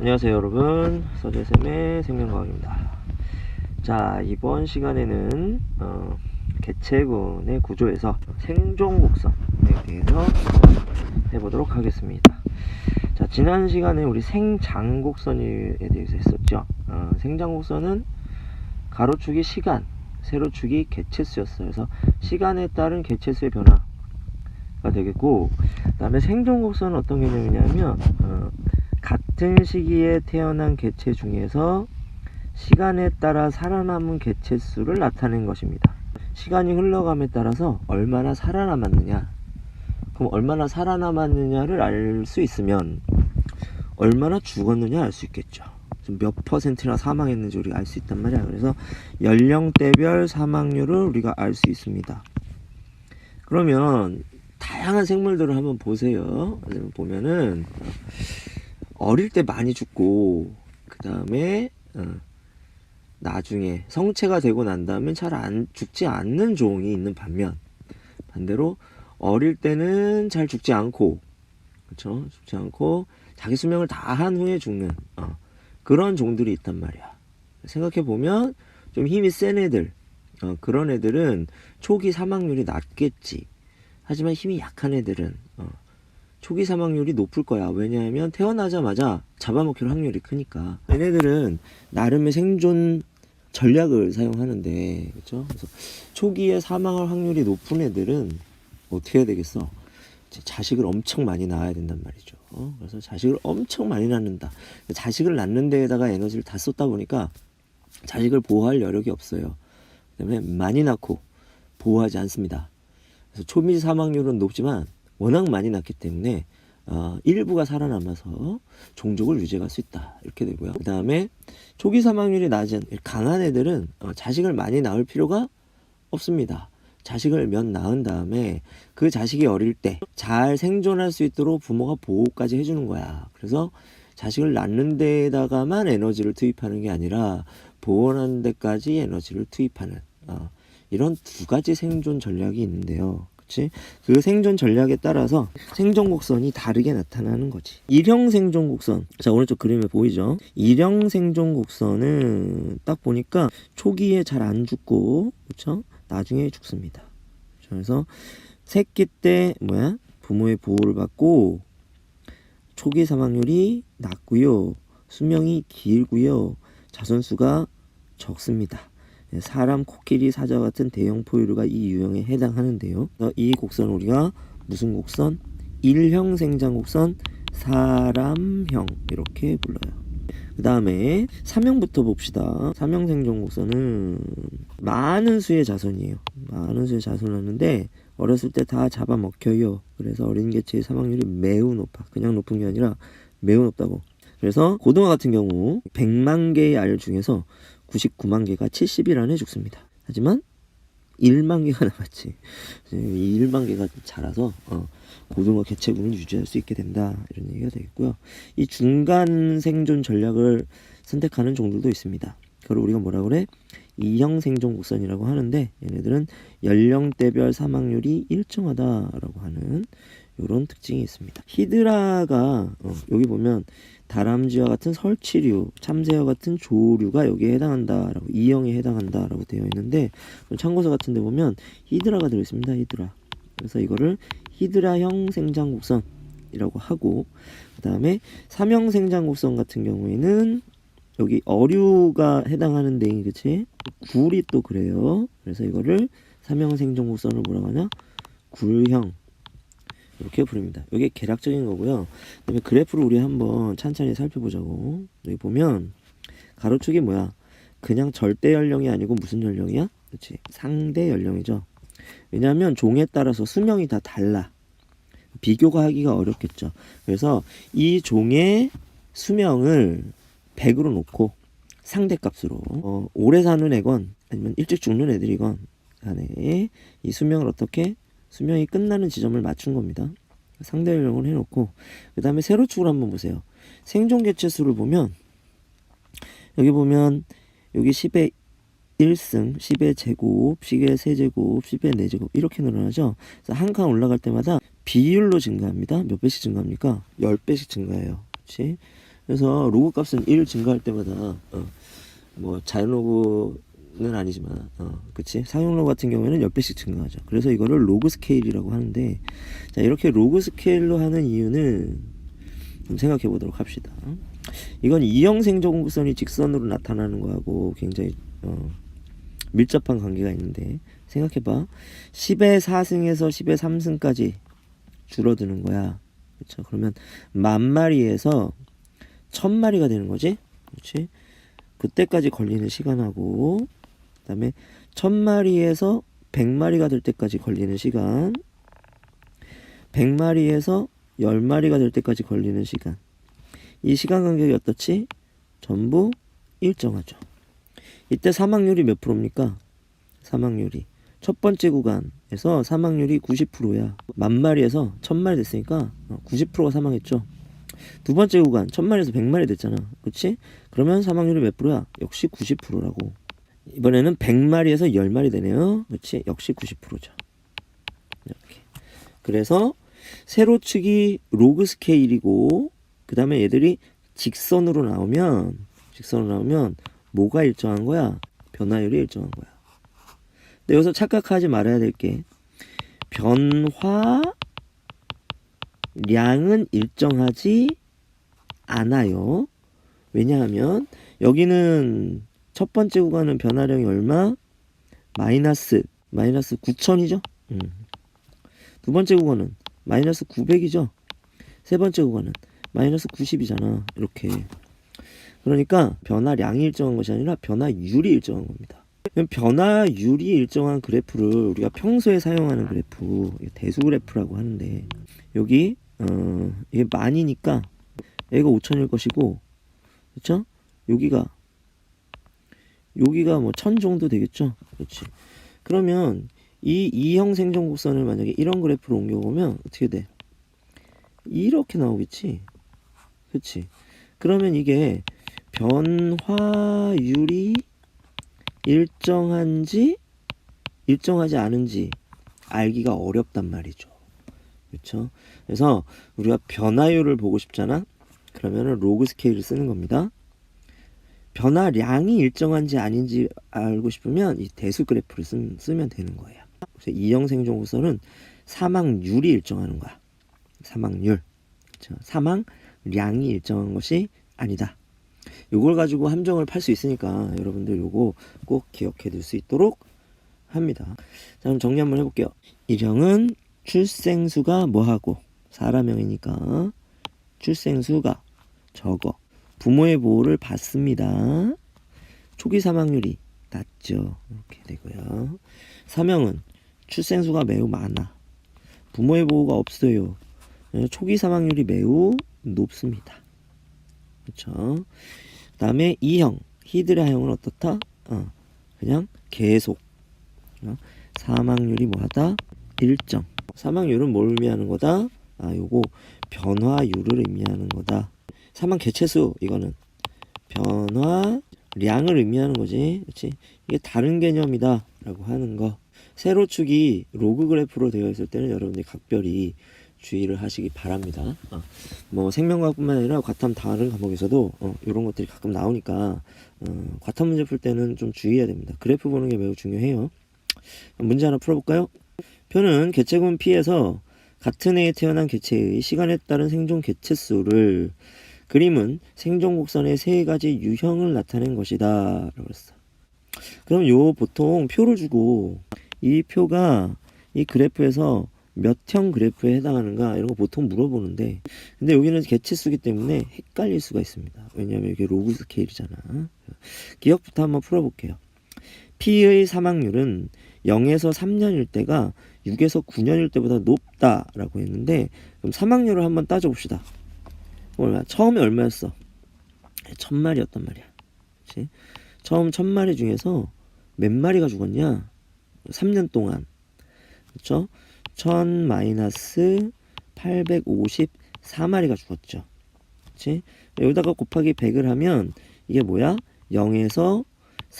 안녕하세요 여러분. 서재쌤의 생명과학입니다. 자 이번 시간에는 어, 개체군의 구조에서 생존 곡선에 대해서 해보도록 하겠습니다. 자 지난 시간에 우리 생장 곡선에 대해서 했었죠. 어, 생장 곡선은 가로축이 시간 세로축이 개체수였어요. 그래서 시간에 따른 개체수의 변화가 되겠고 그 다음에 생존 곡선은 어떤 개념이냐면 어, 같은 시기에 태어난 개체 중에서 시간에 따라 살아남은 개체 수를 나타낸 것입니다. 시간이 흘러감에 따라서 얼마나 살아남았느냐, 그럼 얼마나 살아남았느냐를 알 수 있으면 얼마나 죽었느냐 알 수 있겠죠. 몇 퍼센트나 사망했는지 우리가 알 수 있단 말이야. 그래서 연령대별 사망률을 우리가 알 수 있습니다. 그러면 다양한 생물들을 한번 보세요. 보면은 어릴 때 많이 죽고 그 다음에 어, 나중에 성체가 되고 난 다음에 잘 안 죽지 않는 종이 있는 반면 반대로 어릴 때는 잘 죽지 않고 그렇죠? 죽지 않고 자기 수명을 다 한 후에 죽는 어, 그런 종들이 있단 말이야. 생각해 보면 좀 힘이 센 애들 어, 그런 애들은 초기 사망률이 낮겠지. 하지만 힘이 약한 애들은 어, 초기 사망률이 높을 거야. 왜냐하면 태어나자마자 잡아먹힐 확률이 크니까. 얘네들은 나름의 생존 전략을 사용하는데, 그렇죠? 그래서 초기에 사망할 확률이 높은 애들은 어떻게 해야 되겠어? 자식을 엄청 많이 낳아야 된단 말이죠. 어? 그래서 자식을 엄청 많이 낳는다. 자식을 낳는 데에다가 에너지를 다 쏟다 보니까 자식을 보호할 여력이 없어요. 그다음에 많이 낳고 보호하지 않습니다. 그래서 초미 사망률은 높지만 워낙 많이 낳기 때문에 어, 일부가 살아남아서 종족을 유지할 수 있다 이렇게 되고요. 그 다음에 초기 사망률이 낮은 강한 애들은 어, 자식을 많이 낳을 필요가 없습니다. 자식을 몇 낳은 다음에 그 자식이 어릴 때 잘 생존할 수 있도록 부모가 보호까지 해주는 거야. 그래서 자식을 낳는 데에다가만 에너지를 투입하는 게 아니라 보호하는 데까지 에너지를 투입하는 어, 이런 두 가지 생존 전략이 있는데요. 그치? 그 생존 전략에 따라서 생존 곡선이 다르게 나타나는 거지. 일형 생존 곡선. 자, 오른쪽 그림에 보이죠? 일형 생존 곡선은 딱 보니까 초기에 잘 안 죽고, 그쵸? 나중에 죽습니다. 그래서 새끼 때 뭐야? 부모의 보호를 받고 초기 사망률이 낮고요. 수명이 길고요. 자손수가 적습니다. 네, 사람, 코끼리, 사자 같은 대형 포유류가 이 유형에 해당하는데요. 이 곡선 우리가 무슨 곡선? 일형 생장 곡선, 사람형 이렇게 불러요. 그 다음에 삼형부터 봅시다. 삼형 생존 곡선은 많은 수의 자손이에요. 많은 수의 자손을 하는데 어렸을 때 다 잡아먹혀요. 그래서 어린 개체의 사망률이 매우 높아. 그냥 높은 게 아니라 매우 높다고. 그래서 고등어 같은 경우 100만 개의 알 중에서 99만 개가 70일 안에 죽습니다. 하지만 1만 개가 남았지. 이 1만 개가 자라서 어, 고등어 개체군을 유지할 수 있게 된다. 이런 얘기가 되겠고요. 이 중간 생존 전략을 선택하는 종들도 있습니다. 그걸 우리가 뭐라 그래? 이형 생존 곡선이라고 하는데 얘네들은 연령대별 사망률이 일정하다라고 하는 이런 특징이 있습니다. 히드라가 어, 여기 보면 다람쥐와 같은 설치류, 참새와 같은 조류가 여기에 해당한다라고 이형에 해당한다라고 되어 있는데 참고서 같은 데 보면 히드라가 들어 있습니다. 히드라. 그래서 이거를 히드라형 생장곡선이라고 하고 그 다음에 삼형 생장곡선 같은 경우에는 여기 어류가 해당하는 데인 그치? 굴이 또 그래요. 그래서 이거를 삼형 생장곡선을 뭐라고 하냐? 굴형 이렇게 부릅니다. 이게 계략적인 거고요. 그다음에 그래프를 우리 한번 찬찬히 살펴보자고. 여기 보면 가로축이 뭐야? 그냥 절대 연령이 아니고 무슨 연령이야? 그렇지. 상대 연령이죠. 왜냐하면 종에 따라서 수명이 다 달라. 비교가 하기가 어렵겠죠. 그래서 이 종의 수명을 100으로 놓고 상대값으로 어, 오래 사는 애건 아니면 일찍 죽는 애들이건 간에 이 수명을 어떻게 수명이 끝나는 지점을 맞춘 겁니다. 상대 연령을 해놓고 그 다음에 세로 축을 한번 보세요. 생존 개체 수를 보면 여기 보면 여기 10의 1승, 10의 제곱, 10의 세제곱, 10의 4제곱 이렇게 늘어나죠. 그래서 한 칸 올라갈 때마다 비율로 증가합니다. 몇 배씩 증가합니까? 10배씩 증가해요. 그렇지? 그래서 로그 값은 1 증가할 때마다 어, 뭐 자연 로그 는 아니지만 어, 그치? 상용 로그 같은 경우에는 10배씩 증가하죠. 그래서 이거를 로그 스케일이라고 하는데 자 이렇게 로그 스케일로 하는 이유는 좀 생각해 보도록 합시다. 이건 이형 생존곡선이 직선으로 나타나는 거하고 굉장히 어, 밀접한 관계가 있는데 생각해봐. 10의 4승에서 10의 3승까지 줄어드는 거야. 그렇죠 그러면 만 마리에서 천 마리가 되는 거지? 그렇지 그때까지 걸리는 시간하고 그다음에 천 마리에서 백 마리가 될 때까지 걸리는 시간 백 마리에서 열 마리가 될 때까지 걸리는 시간 이 시간 간격이 어떻지 전부 일정하죠 이때 사망률이 몇 프로입니까 사망률이 첫 번째 구간에서 사망률이 90%야. 만 마리에서 천 마리 됐으니까 90%가 사망했죠. 두 번째 구간 천 마리에서 백 마리 됐잖아. 그렇지? 그러면 사망률이 몇 프로야? 역시 90%라고. 이번에는 100마리에서 10마리 되네요. 그렇지? 역시 90%죠. 이렇게. 그래서 세로축이 로그 스케일이고 그 다음에 얘들이 직선으로 나오면 직선으로 나오면 뭐가 일정한 거야? 변화율이 일정한 거야. 근데 여기서 착각하지 말아야 될 게 변화량은 일정하지 않아요. 왜냐하면 여기는 첫 번째 구간은 변화량이 얼마? 마이너스 마이너스 9천이죠. 음. 두 번째 구간은 마이너스 900이죠. 세 번째 구간은 마이너스 90이잖아. 이렇게. 그러니까 변화량이 일정한 것이 아니라 변화율이 일정한 겁니다. 변화율이 일정한 그래프를 우리가 평소에 사용하는 그래프 대수 그래프라고 하는데 여기 어 이게 만이니까 얘가 5천일 것이고 그렇죠? 여기가 여기가 뭐천 정도 되겠죠? 그렇지. 그러면 이 이형 생존 곡선을 만약에 이런 그래프로 옮겨보면 어떻게 돼? 이렇게 나오겠지? 그렇지. 그러면 이게 변화율이 일정한지 일정하지 않은지 알기가 어렵단 말이죠. 그렇죠? 그래서 우리가 변화율을 보고 싶잖아. 그러면은 로그 스케일을 쓰는 겁니다. 변화량이 일정한지 아닌지 알고 싶으면 이 대수 그래프를 쓰, 쓰면 되는 거예요. 그래서 이형 생존구선은 사망률이 거야. 사망률. 그렇죠? 사망량이 일정한 것이 아니다. 요걸 가지고 함정을 팔 수 있으니까 여러분들 요거 꼭 기억해 둘 수 있도록 합니다. 자, 그럼 정리 한번 해볼게요. 일형은 출생수가 뭐하고 사람형이니까 출생수가 적어 부모의 보호를 받습니다. 초기 사망률이 낮죠. 이렇게 되고요. 사명은 출생수가 매우 많아. 부모의 보호가 없어요. 초기 사망률이 매우 높습니다. 그렇죠. 그다음에 이형 히드라형은 어떻다? 어, 그냥 계속 어, 사망률이 뭐하다? 일정. 사망률은 뭘 의미하는 거다? 아, 요거 변화율을 의미하는 거다. 사망 개체수 이거는 변화량을 의미하는 거지. 그렇지? 이게 다른 개념이다 라고 하는 거. 세로축이 로그 그래프로 되어 있을 때는 여러분들이 각별히 주의를 하시기 바랍니다. 어, 뭐 생명과학뿐만 아니라 과탐 다른 과목에서도 어, 이런 것들이 가끔 나오니까 어, 과탐 문제 풀 때는 좀 주의해야 됩니다. 그래프 보는 게 매우 중요해요. 문제 하나 풀어볼까요? 표는 개체군 P에서 같은 해에 태어난 개체의 시간에 따른 생존 개체수를 그림은 생존 곡선의 세 가지 유형을 나타낸 것이다. 라고 했어. 그럼 요 보통 표를 주고 이 표가 이 그래프에서 몇 형 그래프에 해당하는가 이런 거 보통 물어보는데 근데 여기는 개체수기 때문에 헷갈릴 수가 있습니다. 왜냐하면 이게 로그 스케일이잖아. 기억부터 한번 풀어볼게요. P의 사망률은 0에서 3년일 때가 6에서 9년일 때보다 높다라고 했는데 그럼 사망률을 한번 따져봅시다. 얼마? 처음에 얼마였어? 천 마리였단 말이야. 그치? 처음 천 마리 중에서 몇 마리가 죽었냐? 3년 동안. 그쵸? 1000 마이너스 854마리가 죽었죠. 그치? 여기다가 곱하기 100을 하면 이게 뭐야? 0에서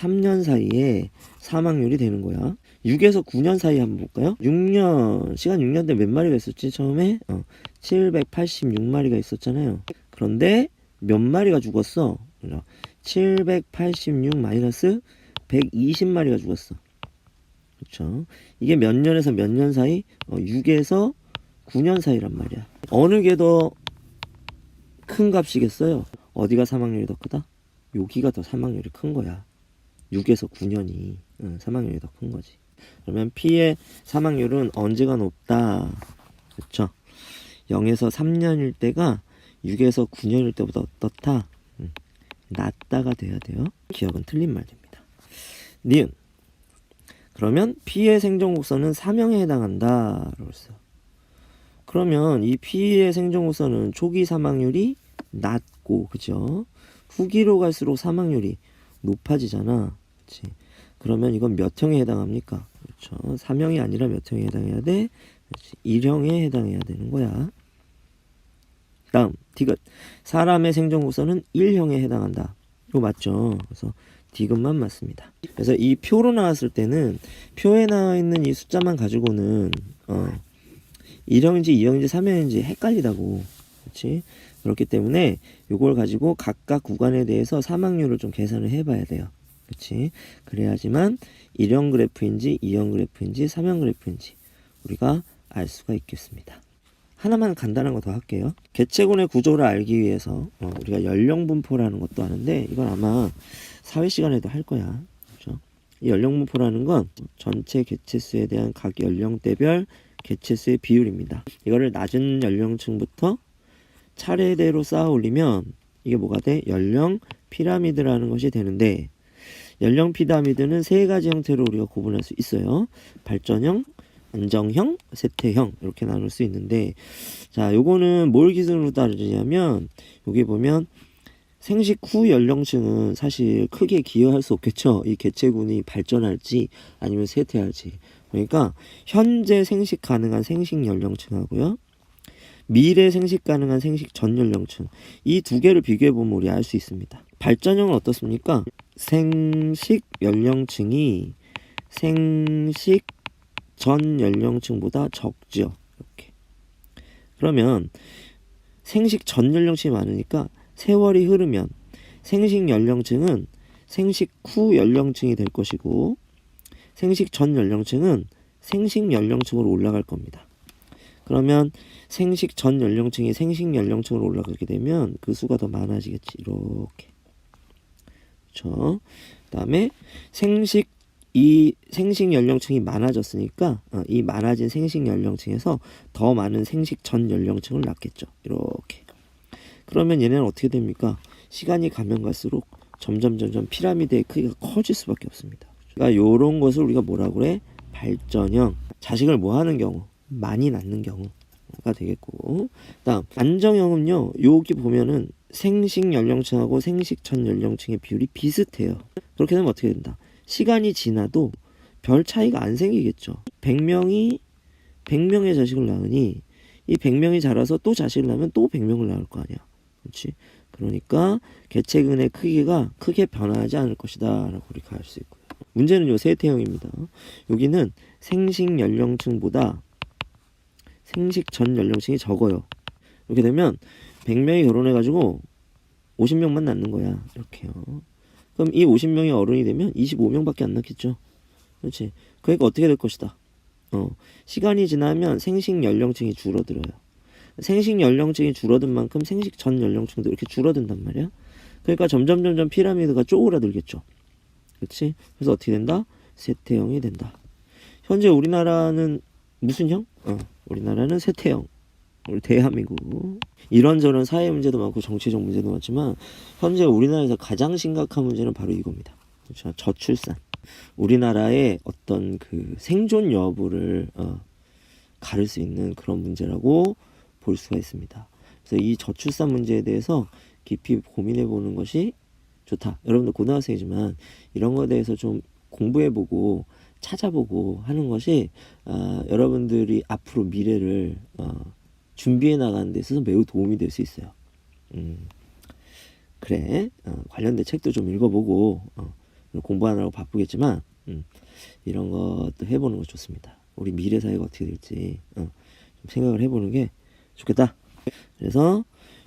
3년 사이에 사망률이 되는 거야. 6에서 9년 사이 한번 볼까요? 6년, 시간 6년 때 몇 마리가 있었지, 처음에? 어, 786마리가 있었잖아요. 그런데 몇 마리가 죽었어? 786 마이너스 120마리가 죽었어. 그렇죠? 이게 몇 년에서 몇 년 사이? 어, 6에서 9년 사이란 말이야. 어느 게 더 큰 값이겠어요? 어디가 사망률이 더 크다? 여기가 더 사망률이 큰 거야. 6에서 9년이 응, 사망률이 더 큰 거지. 그러면 P의 사망률은 언제가 높다? 그렇죠? 0에서 3년일 때가 6에서 9년일 때보다 어떻다? 음, 낮다가 돼야 돼요. 기억은 틀린 말 됩니다. 니은. 그러면 P의 생존 곡선은 사명에 해당한다. 했어요. 그러면 이 P의 생존 곡선은 초기 사망률이 낮고, 그죠? 후기로 갈수록 사망률이 높아지잖아. 그치? 그러면 이건 몇 형에 해당합니까? 그렇죠. 3형이 아니라 몇 형에 해당해야 돼? 그렇지. 1형에 해당해야 되는 거야. 다음 디귿 사람의 생존곡선은 1형에 해당한다. 이거 맞죠? 그래서 디귿만 맞습니다. 그래서 이 표로 나왔을 때는 표에 나와 있는 이 숫자만 가지고는 어 1형인지 2형인지 3형인지 헷갈리다고. 그렇지? 그렇기 때문에 이걸 가지고 각각 구간에 대해서 사망률을 좀 계산을 해봐야 돼요. 그렇지? 그래야지만 1형 그래프인지 2형 그래프인지 3형 그래프인지 우리가 알 수가 있겠습니다. 하나만 간단한 거 더 할게요. 개체군의 구조를 알기 위해서 어, 우리가 연령 분포라는 것도 하는데 이건 아마 사회 시간에도 할 거야. 그렇죠? 이 연령 분포라는 건 전체 개체수에 대한 각 연령대별 개체수의 비율입니다. 이거를 낮은 연령층부터 차례대로 쌓아 올리면 이게 뭐가 돼? 연령 피라미드라는 것이 되는데 연령 피라미드는 세 가지 형태로 우리가 구분할 수 있어요. 발전형, 안정형, 세태형 이렇게 나눌 수 있는데 자, 요거는 뭘 기준으로 따르냐면 여기 보면 생식 후 연령층은 사실 크게 기여할 수 없겠죠. 이 개체군이 발전할지 아니면 쇠퇴할지. 그러니까 현재 생식 가능한 생식 연령층하고요. 미래 생식 가능한 생식 전 연령층 이 두 개를 비교해 보면 우리 알 수 있습니다. 발전형은 어떻습니까? 생식 연령층이 생식 전 연령층보다 적죠. 이렇게. 그러면 생식 전 연령층이 많으니까 세월이 흐르면 생식 연령층은 생식 후 연령층이 될 것이고 생식 전 연령층은 생식 연령층으로 올라갈 겁니다. 그러면 생식 전 연령층이 생식 연령층으로 올라가게 되면 그 수가 더 많아지겠지. 이렇게. 그렇죠. 그다음에 생식 이 생식 연령층이 많아졌으니까 어, 이 많아진 생식 연령층에서 더 많은 생식 전 연령층을 낳겠죠. 이렇게. 그러면 얘네는 어떻게 됩니까? 시간이 가면 갈수록 점점 점점 피라미드의 크기가 커질 수밖에 없습니다. 그러니까 요런 것을 우리가 뭐라고 그래? 발전형. 자식을 뭐 하는 경우? 많이 낳는 경우가 되겠고. 다음 안정형은요. 여기 보면은 생식 연령층하고 생식 전 연령층의 비율이 비슷해요. 그렇게 되면 어떻게 된다? 시간이 지나도 별 차이가 안 생기겠죠. 100명이 100명의 자식을 낳으니 이 100명이 자라서 또 자식을 낳으면 또 100명을 낳을 거 아니야. 그렇지? 그러니까 개체근의 크기가 크게 변화하지 않을 것이다 라고 우리가 알 수 있고요. 문제는 요 세태형입니다. 여기는 생식 연령층보다 생식 전 연령층이 적어요. 이렇게 되면 100명이 결혼해가지고 50명만 낳는 거야. 이렇게요. 그럼 이 50명이 어른이 되면 25명밖에 안 낳겠죠. 그렇지. 그러니까 어떻게 될 것이다. 어, 시간이 지나면 생식 연령층이 줄어들어요. 생식 연령층이 줄어든 만큼 생식 전 연령층도 이렇게 줄어든단 말이야. 그러니까 점점 점점 피라미드가 쪼그라들겠죠. 그렇지? 그래서 어떻게 된다? 세태형이 된다. 현재 우리나라는 무슨 형? 어, 우리나라는 세태형. 우리 대한민국 이런저런 사회 문제도 많고 정치적 문제도 많지만 현재 우리나라에서 가장 심각한 문제는 바로 이겁니다. 그렇죠? 저출산. 우리나라의 어떤 그 생존 여부를 어, 가를 수 있는 그런 문제라고 볼 수가 있습니다. 그래서 이 저출산 문제에 대해서 깊이 고민해 보는 것이 좋다. 여러분들 고등학생이지만 이런 거에 대해서 좀 공부해 보고 찾아보고 하는 것이 어, 여러분들이 앞으로 미래를 어, 준비해 나가는 데 있어서 매우 도움이 될 수 있어요. 음, 그래 어, 관련된 책도 좀 읽어보고 어, 공부하느라고 바쁘겠지만 음, 이런 것도 해보는 거 좋습니다. 우리 미래 사회가 어떻게 될지 어, 좀 생각을 해보는 게 좋겠다. 그래서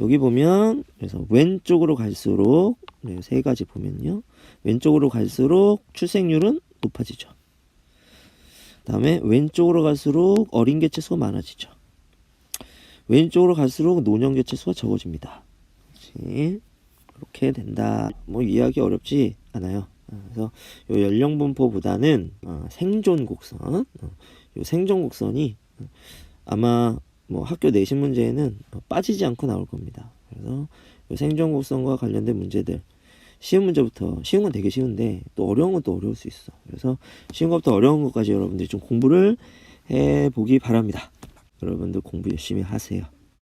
여기 보면 그래서 왼쪽으로 갈수록 네, 세 가지 보면요. 왼쪽으로 갈수록 출생률은 높아지죠. 다음에 왼쪽으로 갈수록 어린 개체 수가 많아지죠. 왼쪽으로 갈수록 노년 개체 수가 적어집니다. 그렇지. 그렇게 된다. 뭐 이해하기 어렵지 않아요. 아, 그래서 요 연령 분포보다는 어, 생존 곡선, 어, 요 생존 곡선이 어, 아마 뭐 학교 내신 문제에는 어, 빠지지 않고 나올 겁니다. 그래서 요 생존 곡선과 관련된 문제들 쉬운 문제부터 쉬운 건 되게 쉬운데 또 어려운 건 또 어려울 수 있어. 그래서 쉬운 것부터 어려운 것까지 여러분들이 좀 공부를 해 보기 바랍니다. 여러분들 공부 열심히 하세요.